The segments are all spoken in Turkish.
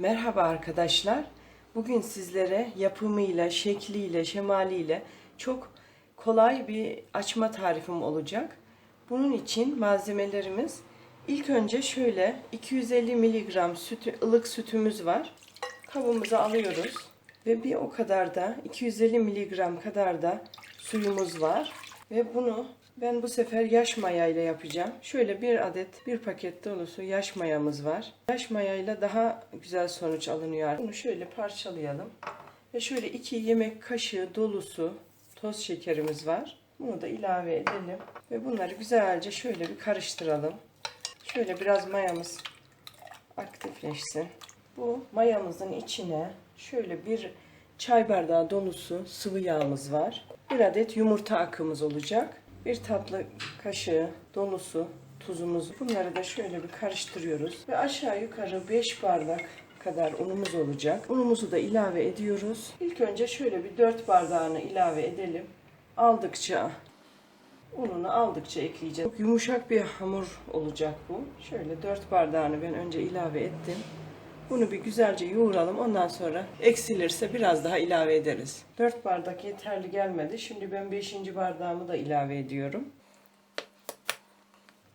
Merhaba arkadaşlar. Bugün sizlere yapımıyla, şekliyle, şemaliyle çok kolay bir açma tarifim olacak. Bunun için malzemelerimiz ilk önce şöyle 250 miligram sütü, ılık sütümüz var. Kabımıza alıyoruz ve bir o kadar da 250 miligram kadar da suyumuz var ve bunu ben bu sefer yaş maya ile yapacağım. Şöyle bir adet, bir paket dolusu yaş mayamız var. Yaş mayayla daha güzel sonuç alınıyor. Bunu şöyle parçalayalım. Ve şöyle iki yemek kaşığı dolusu toz şekerimiz var. Bunu da ilave edelim. Ve bunları güzelce şöyle bir karıştıralım. Şöyle biraz mayamız aktifleşsin. Bu mayamızın içine şöyle bir çay bardağı dolusu sıvı yağımız var. Bir adet yumurta akımız olacak. Bir tatlı kaşığı dolusu tuzumuz. Bunları da şöyle bir karıştırıyoruz. Ve aşağı yukarı 5 bardak kadar unumuz olacak. Unumuzu da ilave ediyoruz. İlk önce şöyle bir 4 bardağını ilave edelim. Aldıkça ununu aldıkça ekleyeceğiz. Çok yumuşak bir hamur olacak bu. Şöyle 4 bardağını ben önce ilave ettim. Bunu bir güzelce yoğuralım. Ondan sonra eksilirse biraz daha ilave ederiz. 4 bardak yeterli gelmedi. Şimdi ben 5. bardağımı da ilave ediyorum.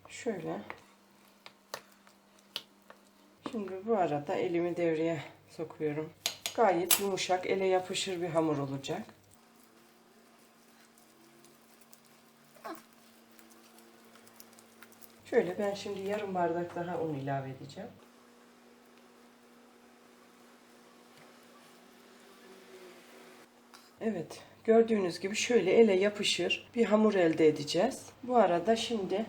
Şöyle. Şimdi bu arada elimi devreye sokuyorum. Gayet yumuşak, ele yapışır bir hamur olacak. Şöyle ben şimdi yarım bardak daha un ilave edeceğim. Evet, gördüğünüz gibi şöyle ele yapışır bir hamur elde edeceğiz. Bu arada şimdi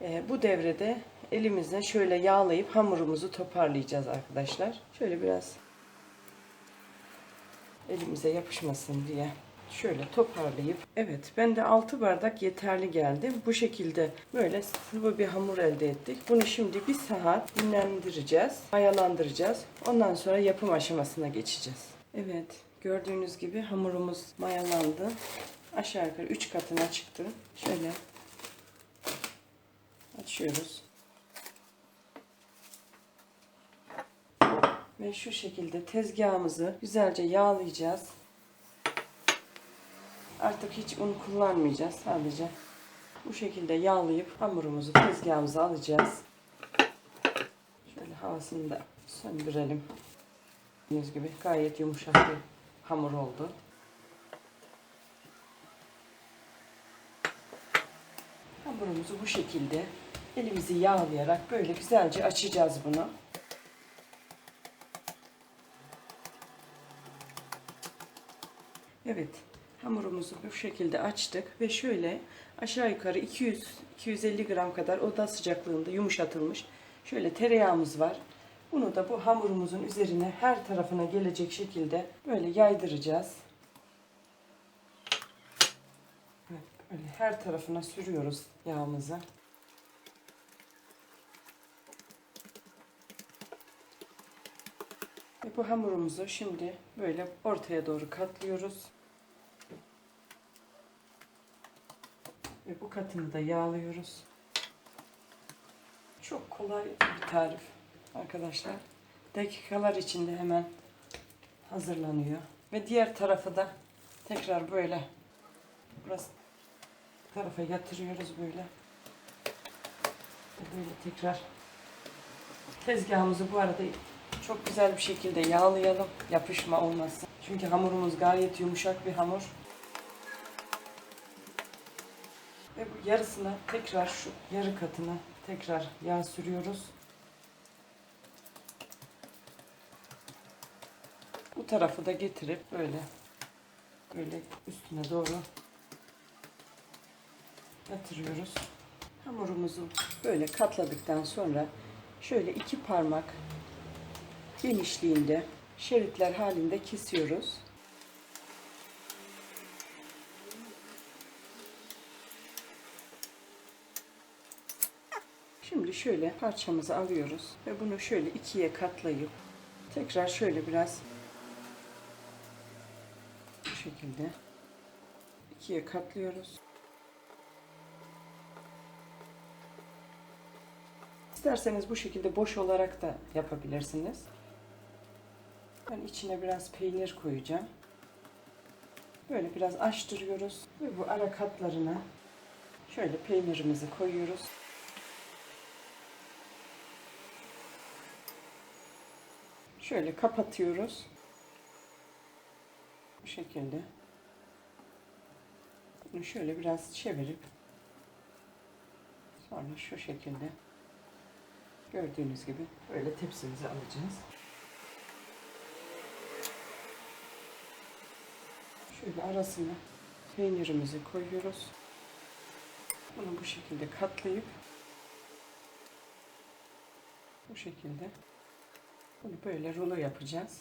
e, bu devrede elimizle şöyle yağlayıp hamurumuzu toparlayacağız arkadaşlar. Şöyle biraz elimize yapışmasın diye şöyle toparlayıp evet ben de 6 bardak yeterli geldi. Bu şekilde böyle sıvı bir hamur elde ettik. Bunu şimdi bir saat dinlendireceğiz, mayalandıracağız. Ondan sonra yapım aşamasına geçeceğiz. Evet gördüğünüz gibi hamurumuz mayalandı. Aşağı yukarı 3 katına çıktı. Şöyle açıyoruz. Ve şu şekilde tezgahımızı güzelce yağlayacağız. Artık hiç un kullanmayacağız. Sadece bu şekilde yağlayıp hamurumuzu tezgahımıza alacağız. Şöyle havasını da söndürelim. Gördüğünüz gibi gayet yumuşak bir hamur oldu. Hamurumuzu bu şekilde elimizi yağlayarak böyle güzelce açacağız bunu. Evet, hamurumuzu bu şekilde açtık ve şöyle aşağı yukarı 200-250 gram kadar oda sıcaklığında yumuşatılmış şöyle tereyağımız var. Bunu da bu hamurumuzun üzerine her tarafına gelecek şekilde böyle yaydıracağız. Böyle her tarafına sürüyoruz yağımızı. Ve bu hamurumuzu şimdi böyle ortaya doğru katlıyoruz. Ve bu katını da yağlıyoruz. Çok kolay bir tarif arkadaşlar. Dakikalar içinde hemen hazırlanıyor. Ve diğer tarafı da tekrar böyle burası tarafa yatırıyoruz böyle. Böyle tekrar tezgahımızı bu arada çok güzel bir şekilde yağlayalım. Yapışma olmasın. Çünkü hamurumuz gayet yumuşak bir hamur. Ve bu yarısına tekrar şu yarı katına tekrar yağ sürüyoruz. Bu tarafı da getirip böyle böyle üstüne doğru yatırıyoruz. Hamurumuzu böyle katladıktan sonra şöyle iki parmak genişliğinde şeritler halinde kesiyoruz. Şimdi şöyle parçamızı alıyoruz ve bunu şöyle ikiye katlayıp tekrar şöyle biraz şekilde ikiye katlıyoruz. İsterseniz bu şekilde boş olarak da yapabilirsiniz. Ben içine biraz peynir koyacağım. Böyle biraz açtırıyoruz ve bu ara katlarına şöyle peynirimizi koyuyoruz. Şöyle kapatıyoruz. Bu şekilde. Bunu şöyle biraz çevirip sonra şu şekilde gördüğünüz gibi böyle tepsimize alacağız. Şöyle arasına peynirimizi koyuyoruz. Bunu bu şekilde katlayıp bu şekilde bunu böyle rulo yapacağız.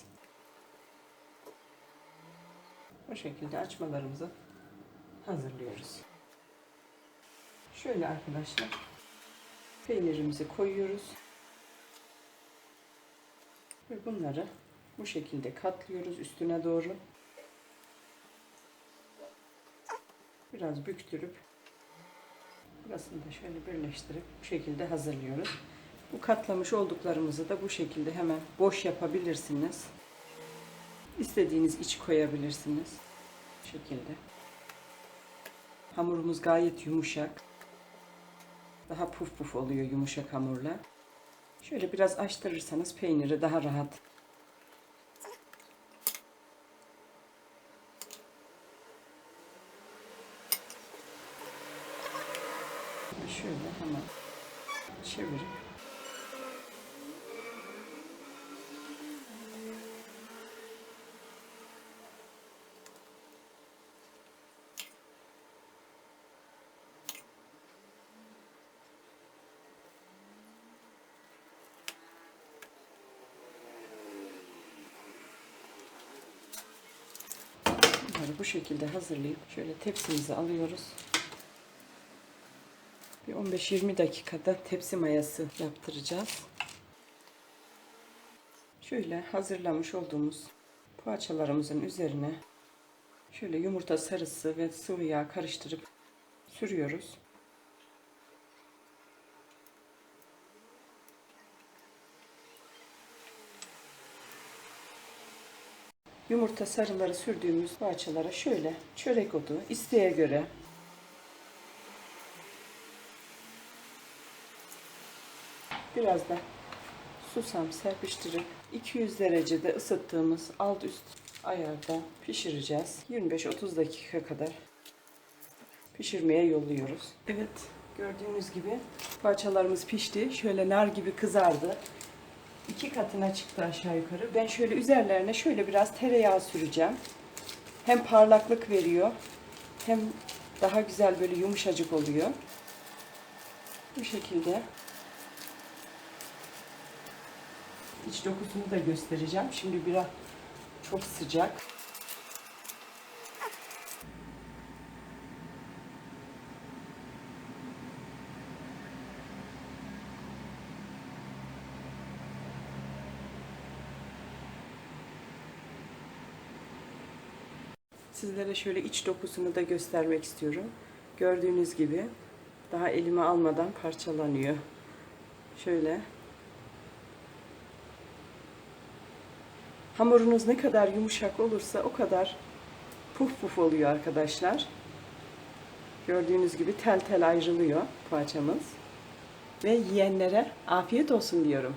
Bu şekilde açmalarımızı hazırlıyoruz. Şöyle arkadaşlar peynirimizi koyuyoruz. Ve bunları bu şekilde katlıyoruz üstüne doğru. Biraz büktürüp burasını da şöyle birleştirip bu şekilde hazırlıyoruz. Bu katlamış olduklarımızı da bu şekilde hemen boş yapabilirsiniz. İstediğiniz iç koyabilirsiniz. Bu şekilde. Hamurumuz gayet yumuşak. Daha puf puf oluyor yumuşak hamurla. Şöyle biraz açtırırsanız peyniri daha rahat Şöyle hemen çevirip Bunları bu şekilde hazırlayıp şöyle tepsimize alıyoruz. Bir 15-20 dakikada tepsi mayası yaptıracağız. Şöyle hazırlamış olduğumuz poğaçalarımızın üzerine şöyle yumurta sarısı ve sıvı yağ karıştırıp sürüyoruz. Yumurta sarıları sürdüğümüz poğaçalara şöyle çörek otu isteğe göre Biraz da susam serpiştirip 200 derecede ısıttığımız alt üst ayarda pişireceğiz. 25-30 dakika kadar pişirmeye yolluyoruz. Evet gördüğünüz gibi parçalarımız pişti. Şöyle nar gibi kızardı. İki katına çıktı aşağı yukarı. Ben şöyle üzerlerine şöyle biraz tereyağı süreceğim. Hem parlaklık veriyor hem daha güzel böyle yumuşacık oluyor. Bu şekilde İç dokusunu da göstereceğim. Şimdi biraz çok sıcak. Sizlere şöyle iç dokusunu da göstermek istiyorum. Gördüğünüz gibi daha elime almadan parçalanıyor. Şöyle Hamurunuz ne kadar yumuşak olursa o kadar puf puf oluyor arkadaşlar. Gördüğünüz gibi tel tel ayrılıyor poğaçamız. Ve yiyenlere afiyet olsun diyorum.